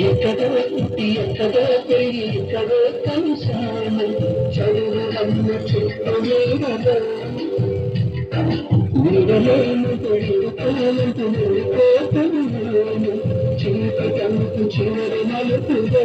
ఎక్కడో పుట్టి ఎక్కడో పెరిగి ఎక్కడో కలిసాము చదువు చెట్టు నీడలో నీడలేను చివరి నలుపుగా.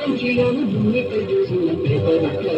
అన్ని సమాగతం అన్ని సమాగతం అన్ని సమాగతం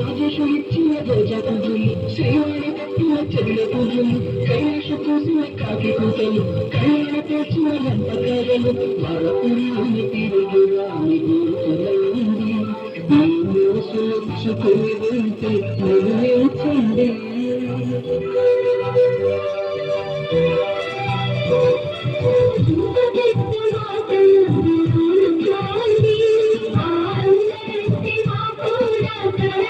అన్ని సమాగతం శ్రీవాణి కట్టిన చెవుల పూజలు కైలాస కోసిన కాకి కూతలు కళ్యాణ తెచ్చిన లంపకాయలు మరపురాని తిరుగు రాని గురుతులైంది సులుచుకుని వెళ్తే నిలువేచండి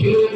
you.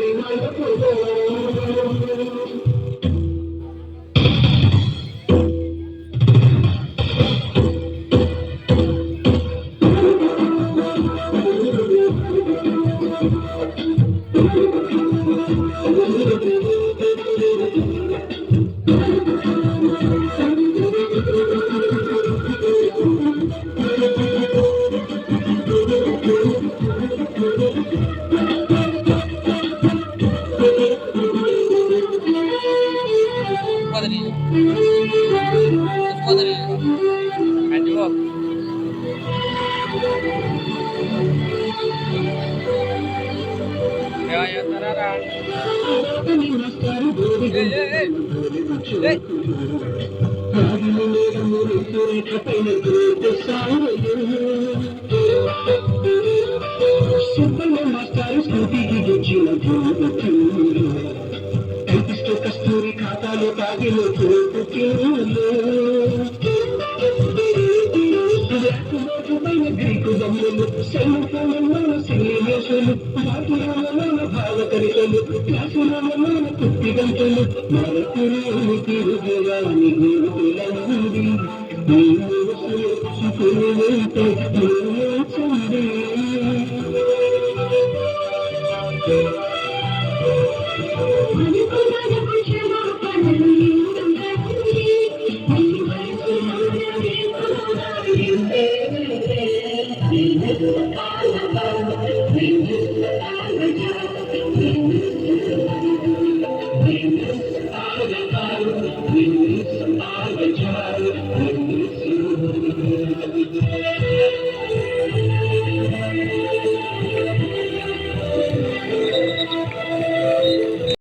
Ya, ya, tarara. Eh, eh, eh. కస్తూరి ఖాతాలో తాగిలో గ్రీకు బొమ్మలు సెల్ఫోన్లలో సన్నివేశాలు పాఠులలో గంటలు మరపురాని తిరుగురాని గురుకులంది నీ మనసులు సుకుని